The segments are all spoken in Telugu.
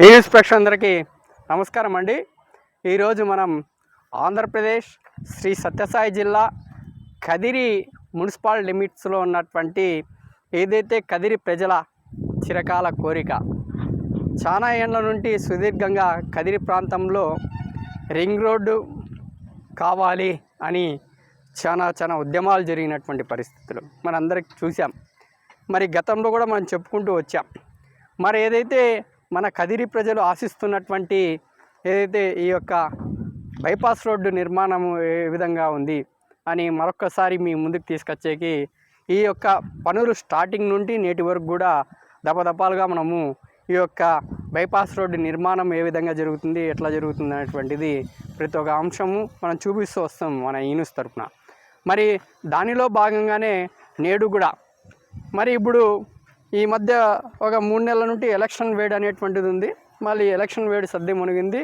న్యూస్ ప్రేక్షకులందరికీ నమస్కారం అండి. ఈరోజు మనం ఆంధ్రప్రదేశ్ శ్రీ సత్యసాయి జిల్లా కదిరి మున్సిపల్ లిమిట్స్లో ఉన్నటువంటి ఏదైతే కదిరి ప్రజల చిరకాల కోరిక చాలా ఏళ్ళ నుండి సుదీర్ఘంగా కదిరి ప్రాంతంలో రింగ్ రోడ్డు కావాలి అని చాలా చాలా ఉద్యమాలు జరిగినటువంటి పరిస్థితులు మనందరికి చూసాం మరి గతంలో కూడా మనం చెప్పుకుంటూ వచ్చాం. మరి ఏదైతే మన కదిరి ప్రజలు ఆశిస్తున్నటువంటి ఏదైతే ఈ యొక్క బైపాస్ రోడ్డు నిర్మాణం ఏ విధంగా ఉంది అని మరొక్కసారి మీ ముందుకు తీసుకొచ్చేకి ఈ యొక్క పనులు స్టార్టింగ్ నుండి నేటి వరకు కూడా దపదపాలుగా మనము ఈ యొక్క బైపాస్ రోడ్డు నిర్మాణం ఏ విధంగా జరుగుతుంది ఎట్లా జరుగుతుంది అనేటువంటిది ప్రతి ఒక్క అంశము మనం చూపిస్తూ వస్తాం మన ఈనుస్ తరఫున మరి దానిలో భాగంగానే నేడు కూడా మరి ఇప్పుడు ఈ మధ్య ఒక మూడు నెలల నుండి ఎలక్షన్ వేడి అనేటువంటిది ఉంది. మళ్ళీ ఎలక్షన్ వేడి సర్ది మునిగింది.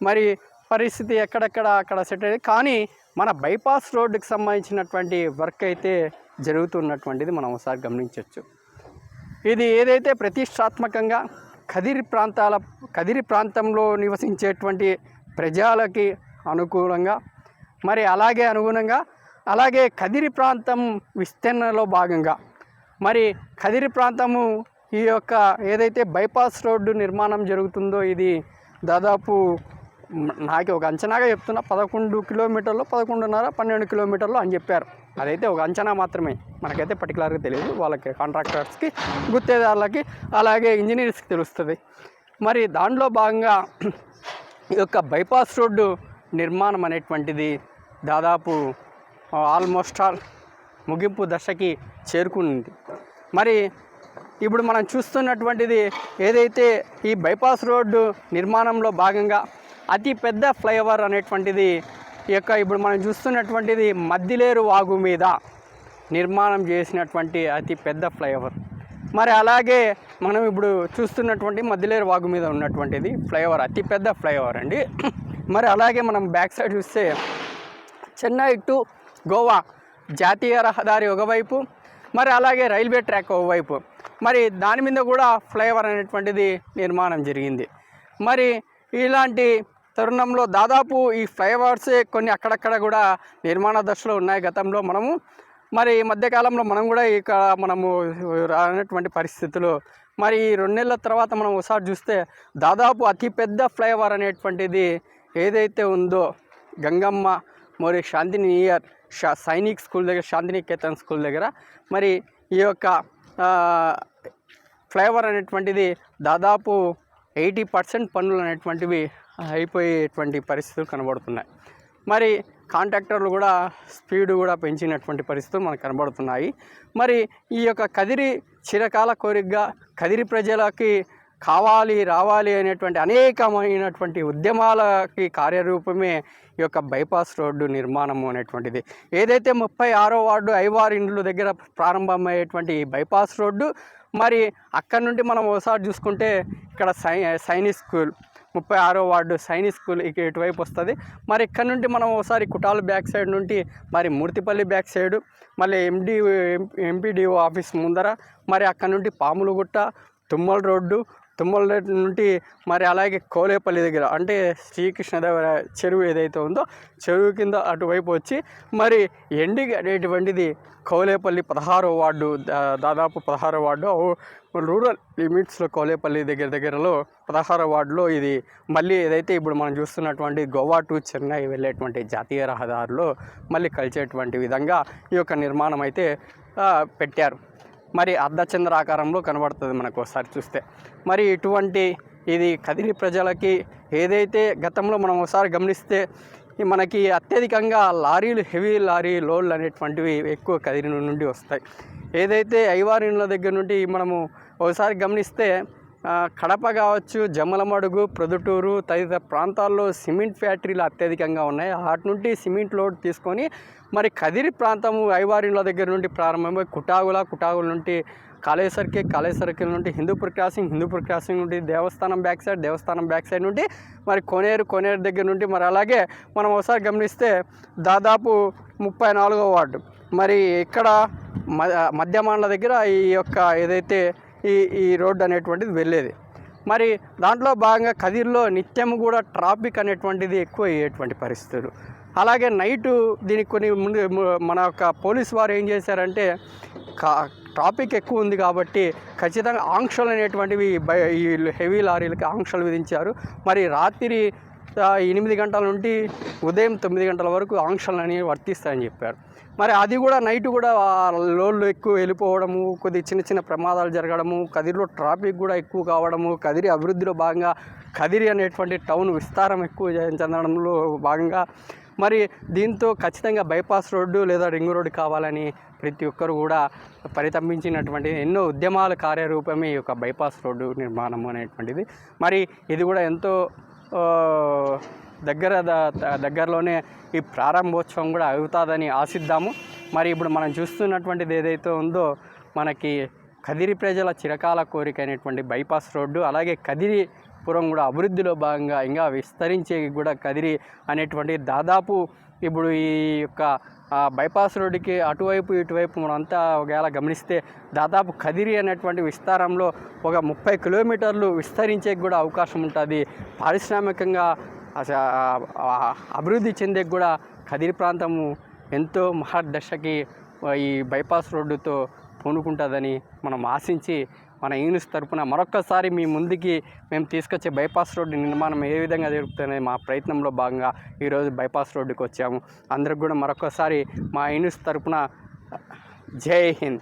మరి పరిస్థితి ఎక్కడెక్కడ అక్కడ సెట్ అయ్యింది. కానీ మన బైపాస్ రోడ్డుకి సంబంధించినటువంటి వర్క్ అయితే జరుగుతున్నటువంటిది మనం ఒకసారి గమనించవచ్చు ఇది ఏదైతే ప్రతిష్టాత్మకంగా కదిరి ప్రాంతాల కదిరి ప్రాంతంలో నివసించేటువంటి ప్రజలకి అనుకూలంగా మరి అలాగే అనుగుణంగా అలాగే కదిరి ప్రాంతం విస్తరణలో భాగంగా మరి కదిరి ప్రాంతము ఈ యొక్క ఏదైతే బైపాస్ రోడ్డు నిర్మాణం జరుగుతుందో ఇది దాదాపు నాకు ఒక అంచనాగా చెప్తున్నా పదకొండు కిలోమీటర్లు పదకొండున్నర పన్నెండు కిలోమీటర్లు అని చెప్పారు. అదైతే ఒక అంచనా మాత్రమే. మనకైతే పర్టికులర్గా తెలియదు. వాళ్ళకి కాంట్రాక్టర్స్కి గుత్తేదారులకి అలాగే ఇంజనీర్స్కి తెలుస్తుంది. మరి దాంట్లో భాగంగా ఈ యొక్క బైపాస్ రోడ్డు నిర్మాణం అనేటువంటిది దాదాపు ఆల్మోస్ట్ ఆల్ ముగింపు దశకి చేరుకుంది. మరి ఇప్పుడు మనం చూస్తున్నటువంటిది ఏదైతే ఈ బైపాస్ రోడ్డు నిర్మాణంలో భాగంగా అతి పెద్ద ఫ్లైఓవర్ అనేటువంటిది ఈ యొక్క ఇప్పుడు మనం చూస్తున్నటువంటిది మద్దిలేరు వాగు మీద నిర్మాణం చేసినటువంటి అతి పెద్ద ఫ్లైఓవర్. మరి అలాగే మనం ఇప్పుడు చూస్తున్నటువంటి మద్దిలేరు వాగు మీద ఉన్నటువంటిది ఫ్లైఓవర్ అతి పెద్ద ఫ్లైఓవర్ అండి. మరి అలాగే మనం బ్యాక్ సైడ్ చూస్తే చెన్నై టు గోవా జాతీయ రహదారి ఒకవైపు మరి అలాగే రైల్వే ట్రాక్ ఒకవైపు. మరి దాని మీద కూడా ఫ్లైఓవర్ అనేటువంటిది నిర్మాణం జరిగింది. మరి ఇలాంటి తరుణంలో దాదాపు ఈ ఫ్లైఓవర్సే కొన్ని అక్కడక్కడ కూడా నిర్మాణ దశలో ఉన్నాయి గతంలో మనము. మరి ఈ మధ్యకాలంలో మనం కూడా ఇక్కడ మనము రానటువంటి పరిస్థితులు. మరి ఈ రెండు నెలల తర్వాత మనం ఒకసారి చూస్తే దాదాపు అతిపెద్ద ఫ్లైఓవర్ అనేటువంటిది ఏదైతే ఉందో గంగమ్మ మరి శాంతిని నియర్ సైనిక్ స్కూల్ దగ్గర శాంతినికేతన్ స్కూల్ దగ్గర. మరి ఈ యొక్క ఆ, ఫ్లైఓవర్ అనేటువంటిది దాదాపు ఎయిటీ పర్సెంట్ పనులు అనేటువంటివి అయిపోయేటువంటి పరిస్థితులు కనబడుతున్నాయి. మరి కాంట్రాక్టర్లు కూడా స్పీడ్ కూడా పెంచినటువంటి పరిస్థితులు మనకు కనబడుతున్నాయి. మరి ఈ యొక్క కదిరి చిరకాల కోరికగా కదిరి ప్రజలకి కావాలి రావాలి అనేటువంటి అనేకమైనటువంటి ఉద్యమాలకి కార్యరూపమే ఈ యొక్క బైపాస్ రోడ్డు నిర్మాణము అనేటువంటిది. ఏదైతే ముప్పై ఆరో వార్డు ఐవార్ ఇండ్లు దగ్గర ప్రారంభమయ్యేటువంటి ఈ బైపాస్ రోడ్డు మరి అక్కడ నుండి మనం ఒకసారి చూసుకుంటే ఇక్కడ సై సైనిక్ స్కూల్ ముప్పై ఆరో వార్డు సైనిక్ స్కూల్ ఇక ఇటువైపు వస్తుంది. మరి ఇక్కడ నుండి మనం ఒకసారి కుటాల బ్యాక్ సైడ్ నుండి మరి మూర్తిపల్లి బ్యాక్ సైడ్ మళ్ళీ ఎండి ఎంపీడీఓ ఆఫీస్ ముందర మరి అక్కడ నుండి పాములగుట్ట తుమ్మల రోడ్డు తుమ్మలరెడ్డి నుండి మరి అలాగే కోలేపల్లి దగ్గర అంటే శ్రీకృష్ణదేవర చెరువు ఏదైతే ఉందో చెరువు కింద అటువైపు వచ్చి మరి ఎండి అనేటువంటిది కోలేపల్లి పదహారో వార్డు దాదాపు పదహారో వార్డు రూరల్ లిమిట్స్లో కోలేపల్లి దగ్గర దగ్గరలో పదహారో వార్డులో ఇది మళ్ళీ ఏదైతే ఇప్పుడు మనం చూస్తున్నటువంటి గోవా టు చెన్నై వెళ్ళేటువంటి జాతీయ రహదారిలో మళ్ళీ కలిసేటువంటి విధంగా ఈ యొక్క నిర్మాణం అయితే పెట్టారు. మరి అర్ధచంద్ర ఆకారంలో కనబడుతుంది మనకు ఒకసారి చూస్తే. మరి ఇటువంటి ఇది కదిరి ప్రజలకి ఏదైతే గతంలో మనం ఒకసారి గమనిస్తే మనకి అత్యధికంగా లారీలు హెవీ లారీ లోడ్లు అనేటువంటివి ఎక్కువ కదిరి నుండి వస్తాయి. ఏదైతే ఐవారిన్ల దగ్గర నుండి మనము ఒకసారి గమనిస్తే కడప కావచ్చు జమ్మలమడుగు ప్రొద్దుటూరు తదితర ప్రాంతాల్లో సిమెంట్ ఫ్యాక్టరీలు అత్యధికంగా ఉన్నాయి. వాటి నుండి సిమెంట్ లోడ్ తీసుకొని మరి కదిరి ప్రాంతము ఐవారిన్ల దగ్గర నుండి ప్రారంభమై కుటాగుల కుటాగుల నుండి కాలేజ్ సర్కిల్ కాలేజ్ సర్కిల్ నుండి హిందూపూర్ క్రాసింగ్ హిందూపూర్ క్రాసింగ్ నుండి దేవస్థానం బ్యాక్ సైడ్ దేవస్థానం బ్యాక్ సైడ్ నుండి మరి కోనేరు కోనేరు దగ్గర నుండి మరి అలాగే మనం ఒకసారి గమనిస్తే దాదాపు ముప్పై నాలుగో వార్డు. మరి ఇక్కడ మ దగ్గర ఈ యొక్క ఏదైతే ఈ ఈ రోడ్డు అనేటువంటిది వెళ్ళేది. మరి దాంట్లో భాగంగా కదిర్లో నిత్యం కూడా ట్రాఫిక్ అనేటువంటిది ఎక్కువ అయ్యేటువంటి పరిస్థితులు. అలాగే నైటు దీనికి కొన్ని ముందు మన యొక్క పోలీస్ వారు ఏం చేశారంటే కా ట్రాఫిక్ ఎక్కువ ఉంది కాబట్టి ఖచ్చితంగా ఆంక్షలు అనేటువంటివి బై ఈ హెవీ లారీలకి ఆంక్షలు విధించారు. మరి రాత్రి ఎనిమిది గంటల నుండి ఉదయం తొమ్మిది గంటల వరకు ఆంక్షలు అనేవి వర్తిస్తాయని చెప్పారు. మరి అది కూడా నైట్ కూడా లోళ్ళు ఎక్కువ వెళ్ళిపోవడము కొద్ది చిన్న చిన్న ప్రమాదాలు జరగడము కదిరిలో ట్రాఫిక్ కూడా ఎక్కువ కావడము కదిరి అభివృద్ధిలో భాగంగా కదిరి అనేటువంటి టౌన్ విస్తారం ఎక్కువ చెందడంలో భాగంగా మరి దీంతో ఖచ్చితంగా బైపాస్ రోడ్డు లేదా రింగ్ రోడ్డు కావాలని ప్రతి ఒక్కరు కూడా పరితపించినటువంటి ఎన్నో ఉద్యమాల కార్యరూపమే ఈ యొక్క బైపాస్ రోడ్డు నిర్మాణం అనేటువంటిది. మరి ఇది కూడా ఎంతో దగ్గర దగ్గరలోనే ఈ ప్రారంభోత్సవం కూడా అవుతుందని ఆశిద్దాము. మరి ఇప్పుడు మనం చూస్తున్నటువంటిది ఏదైతే ఉందో మనకి కదిరి ప్రజల చిరకాల కోరిక అనేటువంటి బైపాస్ రోడ్డు అలాగే కదిరి పురం కూడా అభివృద్ధిలో భాగంగా ఇంకా విస్తరించే కూడా కదిరి అనేటువంటి దాదాపు ఇప్పుడు ఈ యొక్క బైపాస్ రోడ్డుకి అటువైపు ఇటువైపు మనంతా ఒకవేళ గమనిస్తే దాదాపు కదిరి అనేటువంటి విస్తారంలో ఒక ముప్పై కిలోమీటర్లు విస్తరించే కూడా అవకాశం ఉంటుంది. పారిశ్రామికంగా అస- అభివృద్ధి చెందే కూడా కదిరి ప్రాంతము ఎంతో మహాదశకి ఈ బైపాస్ రోడ్డుతో పూనుకుంటుందని మనం ఆశించి మన యూనిస్ తరపున మరొక్కసారి మీ ముందుకి మేము తీసుకొచ్చే బైపాస్ రోడ్డు నిర్మాణం ఏ విధంగా జరుగుతుందనే మా ప్రయత్నంలో భాగంగా ఈరోజు బైపాస్ రోడ్డుకి వచ్చాము. అందరికి కూడా మరొక్కసారి మా యూనిస్ తరపున జై హింద్.